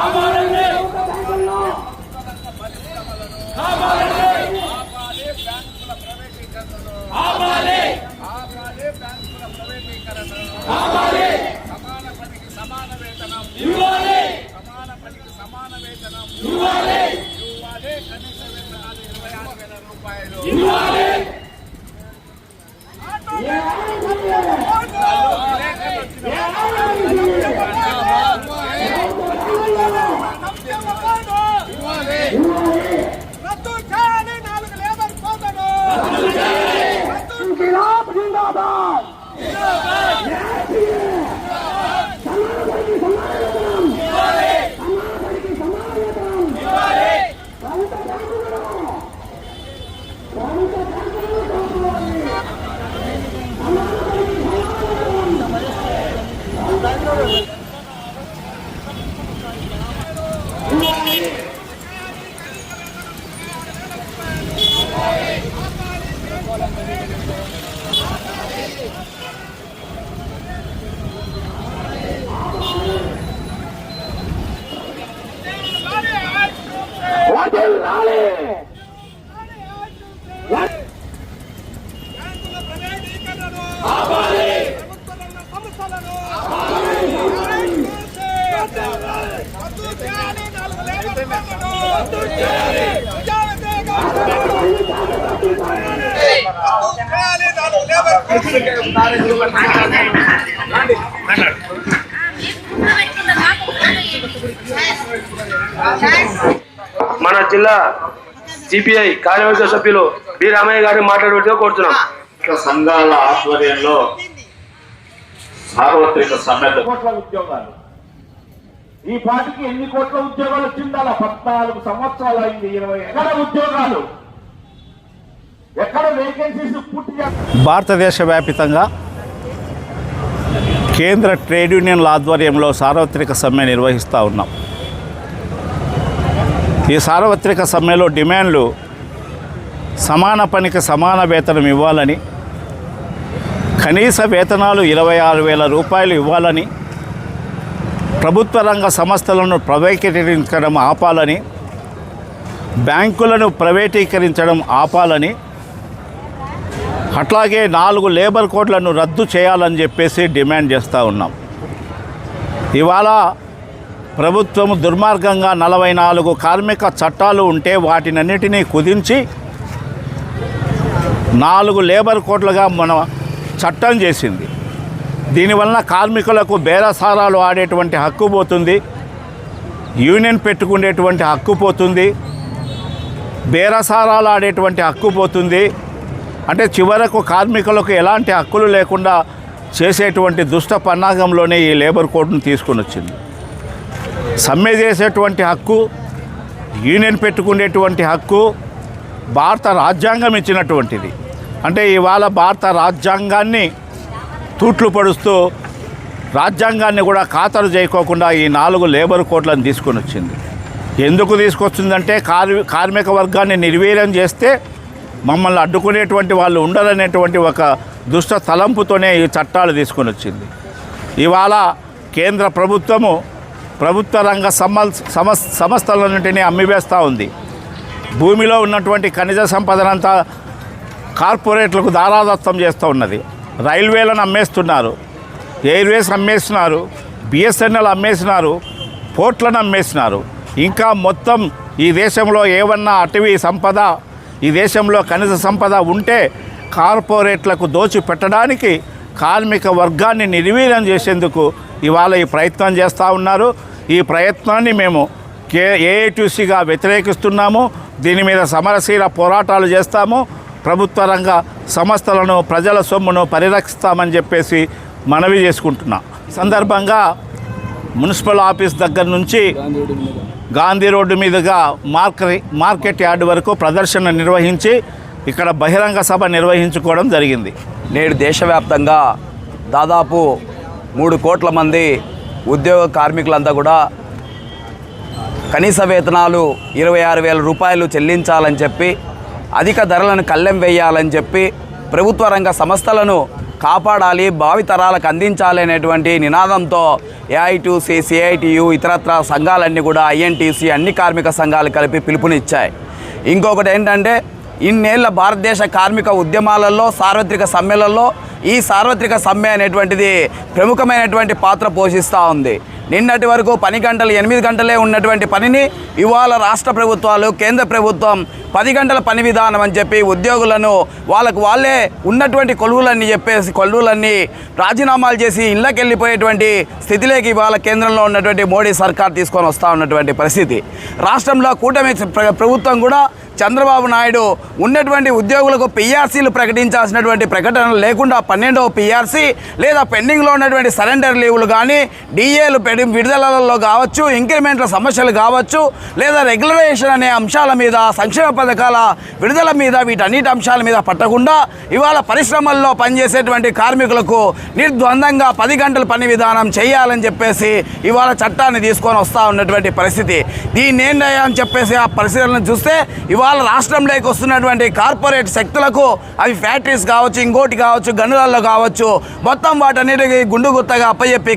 아멘. Right? మన జిల్లా CPI కార్యవర్గ సభ్యులు బి రామయ్య గారిని మాట్లాడవలసిగా కోరుతున్నాం. సంఘాల ఆధ్వర్యంలో సార్వత్రిక సమ్మెత కోట్ల ఉద్యోగాలు. ఈ పాటికి ఎన్ని కోట్ల ఉద్యోగాలు వచ్చిండాల పద్నాలుగు సంవత్సరాలు అయింది ఇరవై ఎక్కడ ఉద్యోగాలు ఎక్కడ వేకెన్సీస్ పూర్తి చేస్తారు భారతదేశ వ్యాపితంగా కేంద్ర ట్రేడ్ యూనియన్ల ఆధ్వర్యంలో సార్వత్రిక సమ్మె నిర్వహిస్తూ ఉన్నాం. ఈ సార్వత్రిక సమ్మెలో డిమాండ్లు సమాన పనికి సమాన వేతనం ఇవ్వాలని కనీస వేతనాలు ఇరవై ఆరు వేల రూపాయలు ఇవ్వాలని ప్రభుత్వ రంగ సంస్థలను ప్రైవేటీకరించడం ఆపాలని బ్యాంకులను ప్రైవేటీకరించడం ఆపాలని అట్లాగే నాలుగు లేబర్ కోడ్లను రద్దు చేయాలని చెప్పేసి డిమాండ్ చేస్తూ ఉన్నాం. ఇవాళ ప్రభుత్వం దుర్మార్గంగా నలభై నాలుగు కార్మిక చట్టాలు ఉంటే వాటినన్నిటినీ కుదించి నాలుగు లేబర్ కోడ్లుగా మన చట్టం చేసింది. దీనివలన కార్మికులకు బేరసారాలు ఆడేటువంటి హక్కు పోతుంది. యూనియన్ పెట్టుకునేటువంటి హక్కు పోతుంది. బేరసారాలు ఆడేటువంటి హక్కు పోతుంది. అంటే చివరకు కార్మికులకు ఎలాంటి హక్కులు లేకుండా చేసేటువంటి దుష్ట పన్నాగంలోనే ఈ లేబర్ కోడ్ను తీసుకొని వచ్చింది. సమ్మె చేసేటువంటి హక్కు యూనియన్ పెట్టుకునేటువంటి హక్కు భారత రాజ్యాంగం ఇచ్చినటువంటిది. అంటే ఇవాళ భారత రాజ్యాంగాన్ని తూట్లు పడుస్తూ రాజ్యాంగాన్ని కూడా ఖాతరు చేయకోకుండా ఈ నాలుగు లేబర్ కోడ్లను తీసుకొని వచ్చింది. ఎందుకు తీసుకొచ్చిందంటే కార్మి కార్మిక వర్గాన్ని నిర్వీర్యం చేస్తే మమ్మల్ని అడ్డుకునేటువంటి వాళ్ళు ఉండరనేటువంటి ఒక దుష్ట తలంపుతోనే ఈ చట్టాలు తీసుకొని వచ్చింది. ఇవాళ కేంద్ర ప్రభుత్వము ప్రభుత్వ రంగ సమ సమ సంస్థలన్నింటినీ అమ్మివేస్తూ ఉంది. భూమిలో ఉన్నటువంటి ఖనిజ సంపదనంతా కార్పొరేట్లకు దారాదత్తం చేస్తూ ఉన్నది. రైల్వేలను అమ్మేస్తున్నారు. ఎయిర్వేస్ అమ్మేస్తున్నారు. బిఎస్ఎన్ఎల్ అమ్మేస్తున్నారు. పోర్ట్లను అమ్మేస్తున్నారు. ఇంకా మొత్తం ఈ దేశంలో ఏమన్నా అటవీ సంపద ఈ దేశంలో ఖనిజ సంపద ఉంటే కార్పొరేట్లకు దోచి పెట్టడానికి కార్మిక వర్గాన్ని నిర్వీర్యం చేసేందుకు ఇవాళ ఈ ప్రయత్నం చేస్తూ ఉన్నారు. ఈ ప్రయత్నాన్ని మేము కే ఏఐటీసీగా వ్యతిరేకిస్తున్నాము. దీని మీద సమరశీల పోరాటాలు చేస్తాము. ప్రభుత్వ రంగ సంస్థలను ప్రజల సొమ్మును పరిరక్షిస్తామని చెప్పేసి మనవి చేసుకుంటున్నాం. సందర్భంగా మున్సిపల్ ఆఫీస్ దగ్గర నుంచి గాంధీ రోడ్డు మీదుగా మార్కెట్ మార్కెట్ యార్డ్ వరకు ప్రదర్శన నిర్వహించి ఇక్కడ బహిరంగ సభ నిర్వహించుకోవడం జరిగింది. నేడు దేశవ్యాప్తంగా దాదాపు మూడు కోట్ల మంది ఉద్యోగ కార్మికులంతా కూడా కనీస వేతనాలు ఇరవై ఆరు వేల రూపాయలు చెల్లించాలని చెప్పి అధిక ధరలను కళ్ళెం వేయాలని చెప్పి ప్రభుత్వ రంగ సంస్థలను కాపాడాలి భావితరాలకు అందించాలి అనేటువంటి నినాదంతో ఏఐటీసీ సిఐటియు ఇతరత్ర సంఘాలన్నీ కూడా ఐఎన్టీసీ అన్ని కార్మిక సంఘాలు కలిపి పిలుపునిచ్చాయి. ఇంకొకటి ఏంటంటే ఇన్నేళ్ళ భారతదేశ కార్మిక ఉద్యమాలలో సార్వత్రిక సమ్మెలలో ఈ సార్వత్రిక సమ్మె అనేటువంటిది ప్రముఖమైనటువంటి పాత్ర పోషిస్తూ ఉంది. నిన్నటి వరకు పని గంటలు ఎనిమిది గంటలే ఉన్నటువంటి పనిని ఇవాళ రాష్ట్ర ప్రభుత్వాలు కేంద్ర ప్రభుత్వం పది గంటల పని విధానం అని చెప్పి ఉద్యోగులను వాళ్ళకు వాళ్ళే ఉన్నటువంటి కొలువులన్నీ చెప్పేసి కొలువులన్నీ రాజీనామాలు చేసి ఇళ్ళకి వెళ్ళిపోయేటువంటి స్థితిలోకి ఇవాళ కేంద్రంలో ఉన్నటువంటి మోడీ సర్కార్ తీసుకొని వస్తూ ఉన్నటువంటి పరిస్థితి. రాష్ట్రంలో కూటమి ప్ర- ప్రభుత్వం కూడా చంద్రబాబు నాయుడు ఉన్నటువంటి ఉద్యోగులకు పిఆర్సీలు ప్రకటించాల్సినటువంటి ప్రకటన లేకుండా పన్నెండవ పిఆర్సీ లేదా పెండింగ్లో ఉన్నటువంటి సరెండర్ లీవులు కానీ డిఏలు పెడి విడుదలలో కావచ్చు ఇంక్రిమెంట్ల సమస్యలు కావచ్చు లేదా రెగ్యులరేషన్ అనే అంశాల మీద సంక్షేమ పథకాల విడుదల మీద వీటన్నిటి అంశాల మీద పట్టకుండా ఇవాళ పరిశ్రమల్లో పనిచేసేటువంటి కార్మికులకు నిర్ద్వందంగా పది గంటల పని విధానం చేయాలని చెప్పేసి ఇవాళ చట్టాన్ని తీసుకొని వస్తూ ఉన్నటువంటి పరిస్థితి. దీన్ని ఏంటయ్యా చెప్పేసి ఆ పరిస్థితులను చూస్తే ఇవాళ రాష్ట్రంలోకి వస్తున్నటువంటి కార్పొరేట్ శక్తులకు అవి ఫ్యాక్టరీస్ కావచ్చు ఇంకోటి కావచ్చు గనులలో కావచ్చు మొత్తం వాటన్నిటికీ గుండు గుత్తగా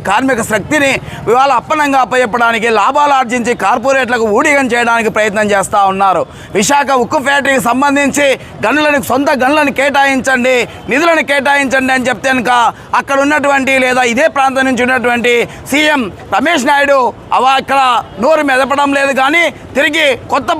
కార్మిక శక్తిని ఇవాళ అప్పనంగా అప్పయ్యప్పడానికి లాభాలు ఆర్జించి కార్పొరేట్లకు ఊడిగం చేయడానికి ప్రయత్నం చేస్తూ ఉన్నారు. విశాఖ ఉక్కు ఫ్యాక్టరీకి సంబంధించి గనులను సొంత గనులను కేటాయించండి నిధులను కేటాయించండి అని చెప్తే కనుక అక్కడ ఉన్నటువంటి లేదా ఇదే ప్రాంతం నుంచి ఉన్నటువంటి సీఎం రమేష్ నాయుడు అవ అక్కడ నోరు మెదపడం లేదు. కానీ తిరిగి కొత్త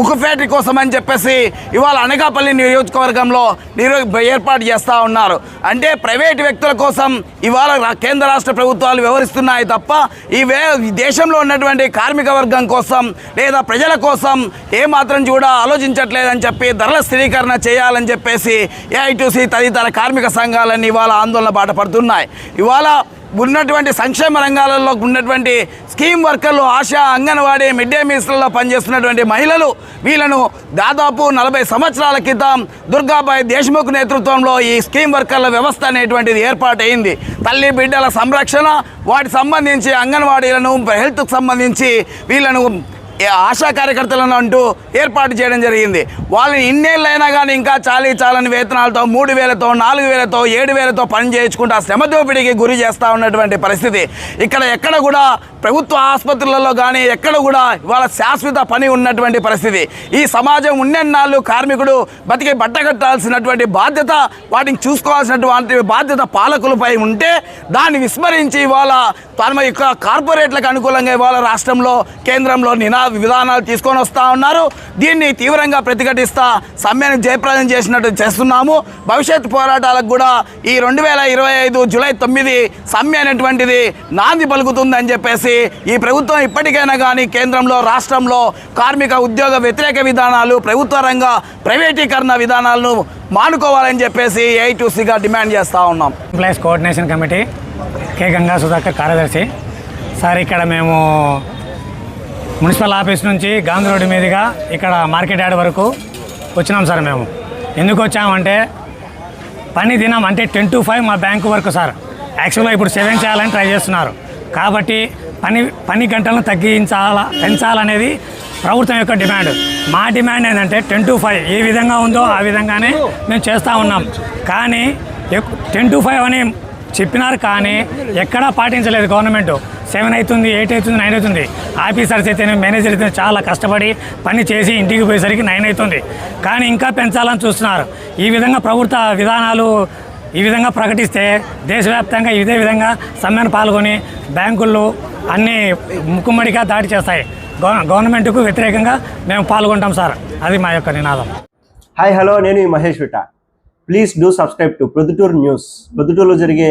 ఉక్కు ఫ్యాక్టరీ కోసం అని చెప్పేసి ఇవాళ అనకాపల్లి నియోజకవర్గంలో నిరో ఏర్పాటు చేస్తూ ఉన్నారు. అంటే ప్రైవేట్ వ్యక్తుల కోసం ఇవాళ కేంద్ర రాష్ట్ర ప్రభుత్వాలు వ్యవహరిస్తున్నాయి తప్ప ఈ వే దేశంలో ఉన్నటువంటి కార్మిక వర్గం కోసం లేదా ప్రజల కోసం ఏమాత్రం కూడా ఆలోచించట్లేదని చెప్పి ధరల స్థిరీకరణ చేయాలని చెప్పేసి ఏఐటీసీ తదితర కార్మిక సంఘాలన్నీ ఇవాళ ఆందోళన బాట పడుతున్నాయి. ఇవాళ ఉన్నటువంటి సంక్షేమ రంగాలలో ఉన్నటువంటి స్కీమ్ వర్కర్లు ఆశా అంగన్వాడీ మిడ్ డే మీల్స్లలో పనిచేస్తున్నటువంటి మహిళలు వీళ్ళను దాదాపు నలభై సంవత్సరాల క్రితం దుర్గాబాయి దేశ్ముఖ్ నేతృత్వంలో ఈ స్కీమ్ వర్కర్ల వ్యవస్థ అనేటువంటిది ఏర్పాటైంది తల్లి బిడ్డల సంరక్షణ వాటికి సంబంధించి అంగన్వాడీలను హెల్త్కు సంబంధించి వీళ్ళను ఆశా కార్యకర్తలను అంటూ ఏర్పాటు చేయడం జరిగింది. వాళ్ళని ఇన్నేళ్ళైనా కానీ ఇంకా చాలీ చాలని వేతనాలతో మూడు వేలతో నాలుగు వేలతో ఏడు వేలతో పని చేయించుకుంటూ ఆ శ్రమ దోపిడీకి గురి చేస్తూ ఉన్నటువంటి పరిస్థితి. ఇక్కడ ఎక్కడ కూడా ప్రభుత్వ ఆసుపత్రులలో కానీ ఎక్కడ కూడా ఇవాళ శాశ్వత పని ఉన్నటువంటి పరిస్థితి. ఈ సమాజం ఉన్నెన్నాళ్ళు కార్మికుడు బతికి బట్టగట్టాల్సినటువంటి బాధ్యత వాటిని చూసుకోవాల్సినటువంటి బాధ్యత పాలకులపై ఉంటే దాన్ని విస్మరించి ఇవాళ తన యొక్క కార్పొరేట్లకు అనుకూలంగా ఇవాళ రాష్ట్రంలో కేంద్రంలో నినా విధానాలు తీసుకొని వస్తూ ఉన్నారు. దీన్ని తీవ్రంగా ప్రతిఘటిస్తా సమ్మెను జయప్రదం చేసినట్టు చేస్తున్నాము. భవిష్యత్ పోరాటాలకు కూడా ఈ రెండు వేల ఇరవై ఐదు జూలై తొమ్మిది సమ్మె అనేటువంటిది నాంది పలుకుతుందని చెప్పేసి ఈ ప్రభుత్వం ఇప్పటికైనా కానీ కేంద్రంలో రాష్ట్రంలో కార్మిక ఉద్యోగ వ్యతిరేక విధానాలు ప్రభుత్వ రంగ ప్రైవేటీకరణ విధానాలను మానుకోవాలని చెప్పేసి ఏఐటీసీగా డిమాండ్ చేస్తూ ఉన్నాం. Employees coordination committee K Ganga Sudhakar కార్యదర్శి. సార్ ఇక్కడ మేము మున్సిపల్ ఆఫీస్ నుంచి గాంధీ రోడ్డు మీదుగా ఇక్కడ మార్కెట్ యార్డ్ వరకు వచ్చినాం సార్ మేము. ఎందుకు వచ్చామంటే పని దినం అంటే టెన్ టు ఫైవ్ మా బ్యాంకు వరకు సార్. యాక్చువల్గా ఇప్పుడు సెవెన్ చేయాలని ట్రై చేస్తున్నారు. కాబట్టి పని పని గంటలను తగ్గించాల పెంచాలనేది ప్రభుత్వం యొక్క డిమాండ్. మా డిమాండ్ ఏంటంటే టెన్ టు ఫైవ్ ఏ విధంగా ఉందో ఆ విధంగానే మేము చేస్తూ ఉన్నాం. కానీ టెన్ టు ఫైవ్ అని చెప్పినారు కానీ ఎక్కడా పాటించలేదు గవర్నమెంట్. సెవెన్ అవుతుంది ఎయిట్ అవుతుంది నైన్ అవుతుంది. ఆఫీసర్స్ అయితే మేనేజర్ అయితే చాలా కష్టపడి పని చేసి ఇంటికి పోయేసరికి నైన్ అవుతుంది. కానీ ఇంకా పెంచాలని చూస్తున్నారు. ఈ విధంగా ప్రభుత్వ విధానాలు ఈ విధంగా ప్రకటిస్తే దేశవ్యాప్తంగా ఇదే విధంగా సమ్మెను పాల్గొని బ్యాంకుల్లో అన్ని ముక్కుమ్మడిగా దాడి చేస్తాయి. గవర్నమెంట్కు వ్యతిరేకంగా మేము పాల్గొంటాం సార్. అది మా యొక్క నినాదం. హాయ్ హలో నేను Mahesh విట. Please do subscribe to Proddatur news. ప్రొద్దుటూరులో జరిగే